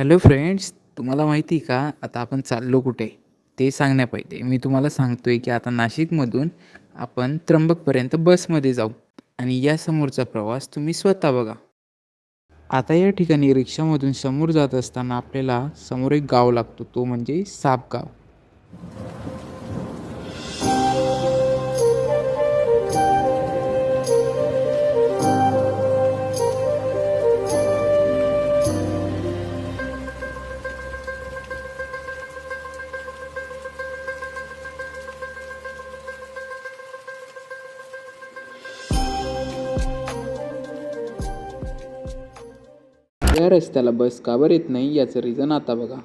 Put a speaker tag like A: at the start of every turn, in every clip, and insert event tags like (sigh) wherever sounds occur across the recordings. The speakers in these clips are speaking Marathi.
A: हॅलो फ्रेंड्स तुम्हाला माहिती आहे का? आता आपण चाललो कुठे? ते सांगण्या पाहिजे. मी तुम्हाला सांगतो आहे की आता नाशिकमधून आपण त्र्यंबकपर्यंत बसमध्ये जाऊ आणि या समोरचा प्रवास तुम्ही स्वतः बघा. आता या ठिकाणी रिक्षामधून समोर जात असताना आपल्याला समोर एक गाव लागतो तो म्हणजे सापगाव या रस्त्याला बस का? बरं येत नाही याचं रिझन आता बघा.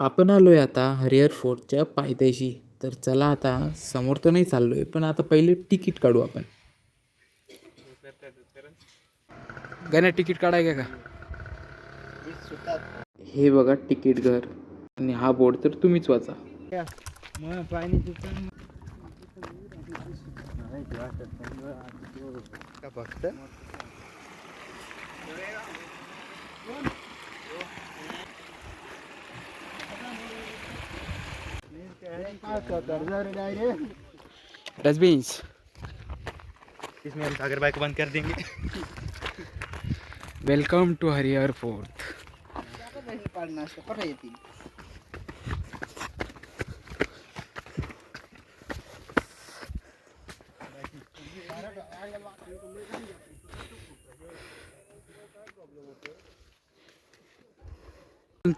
A: आपण आलोय आता हरिहर फोर्टच्या पायथ्याशी. तर चला आता समोर तर नाही चाललोय पण आता पहिले तिकीट काढू आपण. गाण्या तिकीट काढाय का? हे बघा तिकीट घर. आणि हा बोर्ड तर तुम्हीच वाचा. डस्टबिन्स
B: इसमें हम सागर बाइक बंद कर देंगे।
A: वेलकम टू हरिहर फोर्ट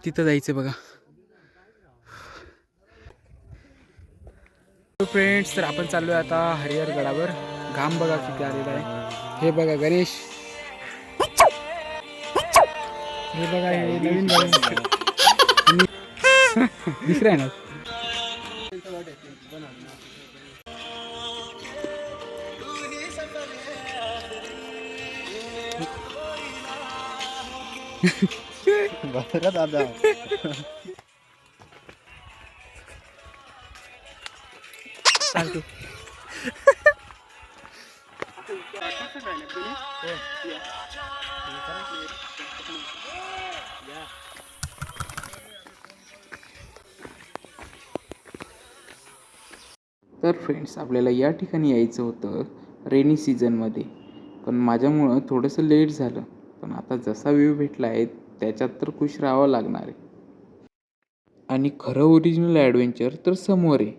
A: तिथं जायचं बघा. फ्रेंड्स तर आपण चाललोय आता हरिहर गडावर. घाम बघा किती आलेला आहे. हे बघा गणेश. हे बघा हे नवीन नवीन (laughs) आहे ना?
B: बरं दादा.
A: तर फ्रेंड्स आपल्याला या ठिकाणी यायचं होतं रेनी सीझनमध्ये पण माझ्यामुळं थोडंसं लेट झालं. पण आता जसा व्ह्यू भेटला आहे त्याच्यात तर खुश राहावं लागणार आहे. आणि खरं ओरिजिनल ॲडव्हेंचर तर समोर आहे.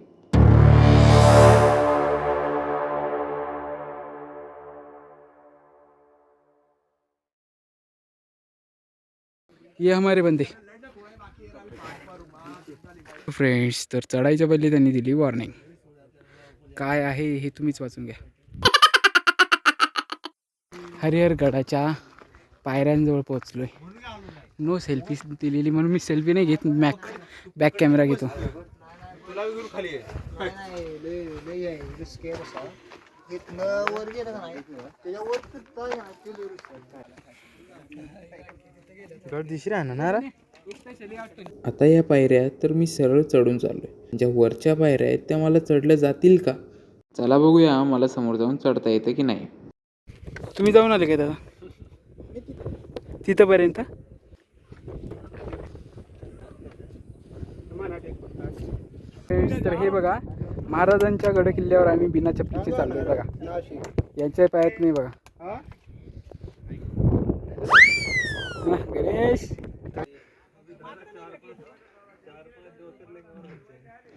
A: ये हमारे बंदे। फ्रेंड्स तर चढायच्या पहिले त्यांनी दिली वॉर्निंग काय आहे हे तुम्हीच वाचून घ्या. हरिहर गडाच्या पायऱ्यांजवळ पोहोचलोय. नो सेल्फी दिलेली म्हणून मी सेल्फी नाही घेत मॅक बॅक कॅमेरा घेतो. आता या पायऱ्या तर मी सरळ चढून चाललोय. ज्या वरच्या पायऱ्या आहेत त्या मला चढल्या जातील का? चला बघूया मला समोर जाऊन चढता येतं की नाही. तुम्ही जाऊन आले काय दादा? तिथंपर्यंत? तर हे बघा महाराजांच्या गड किल्ल्यावर आम्ही बिना चपलीचे चाललोय बघा. यांच्या पायात नाही बघा. गणेश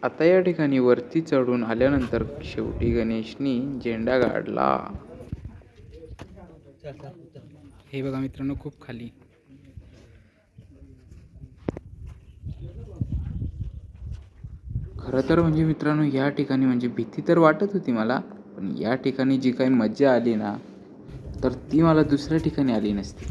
A: आता या ठिकाणी वरती चढून आल्यानंतर शेवटी गणेशनी झेंडा काढला हे बघा मित्रांनो खूप खाली. खरं तर म्हणजे मित्रांनो या ठिकाणी म्हणजे भीती तर वाटत होती मला पण या ठिकाणी जी काही मज्जा आली ना तर ती मला दुसऱ्या ठिकाणी आली नसती.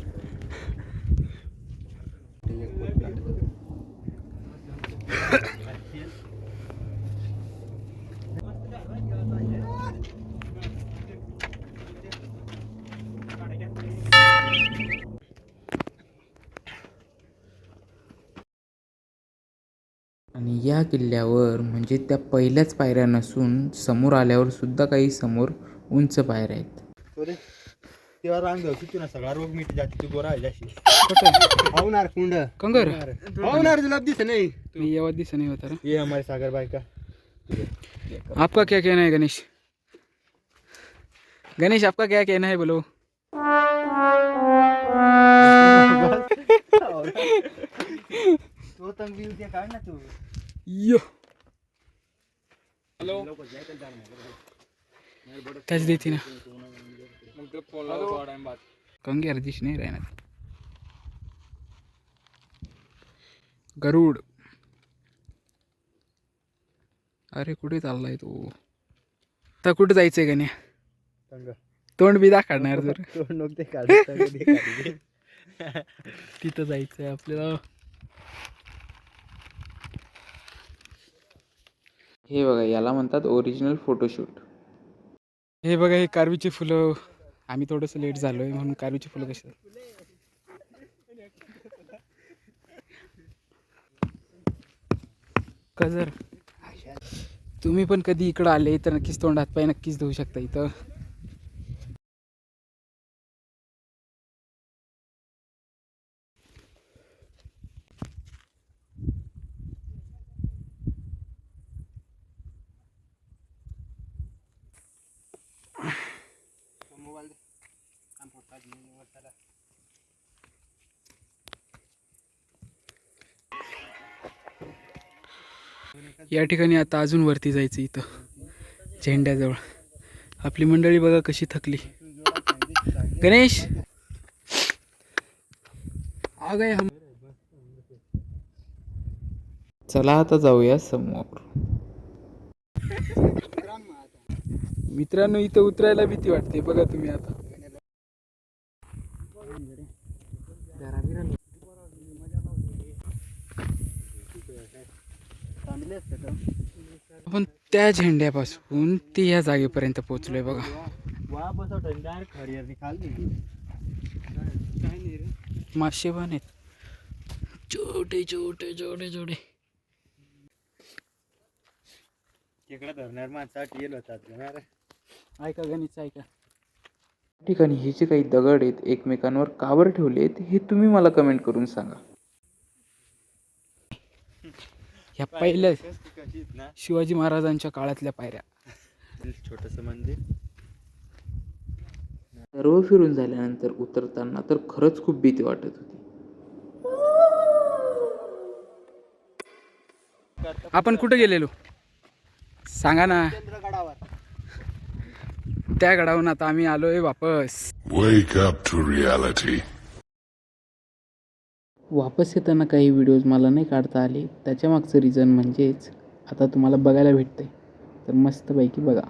A: या किल्ल्यावर म्हणजे त्या पहिल्याच पायऱ्या नसून समोर आल्यावर सुद्धा काही समोर उंच पायऱ्या आहेत.
B: तेव्हा रांग जाऊ किती ना सगळा. रोग मिट जाती तू गोरा आहे जाशी
C: होणार कुंड.
D: कंगर.
C: तुला नाही.
D: मैं ये आवाज दिसा नहीं होता
B: ये हमारे सागर भाई का.
D: आपका क्या कहना है गणेश? गणेश आपका क्या कहना है बोलो?
B: तो तंग भी उद्या काढ ना तू.
D: यो. टच देती ना. कंगे दिश नाही राहणार. गरुड. अरे कुठे चाललाय तू? आता कुठे जायचंय गण्या?
B: तंग
D: तोंड बी दाखवणार जर.
B: तो नको ते काढ तंग दे काढ. (laughs)
D: तिथं जायचंय आपल्याला.
A: हे बघा याला म्हणतात ओरिजिनल फोटोशूट
D: हे बघा हे कारवीची फुलं. आम्ही थोडंसं लेट झालोय म्हणून कारवीची फुलं कशी कजर. तुम्ही पण कधी इकडं आले तर नक्कीच तोंड हातपाय नक्कीच धुवू शकता इथं. या ठिकाणी आता अजून वरती जायचं इथं झेंड्याजवळ. आपली मंडळी बघा कशी थकली. गणेश! आ गए हम
A: चला आता जाऊया समोर.
D: मित्रांनो इथं उतरायला भीती वाटते बघा तुम्ही आता. आपण त्या झेंड्यापासून ते या जागेपर्यंत पोहोचलोय बघा. मासे पण आहेत. छोटे छोटे छोटे छोटे.
B: तिकडे धरणार माणसासाठी येल घेणार.
D: ऐका गणित ऐका.
A: ठिकाणी हे जे काही दगड आहेत एकमेकांवर कावर ठेवलेत हे तुम्ही मला कमेंट करून सांगा.
D: ह्या पहिल्या शिवाजी महाराजांच्या काळातल्या पायऱ्या.
B: छोटस मंदिर.
A: सर्व फिरून झाल्यानंतर उतरताना तर खरंच खूप भीती वाटत होती.
D: आपण कुठे गेलेलो? सांगा ना. त्या गडावरून आता आम्ही आलोय वापस.
E: Wake up to reality.
A: वापस येताना काही व्हिडिओज मला नाही काढता आले. त्याच्या मागचं रिझन म्हणजेच आता तुम्हाला बघायला भेटते तर मस्तपैकी बघा.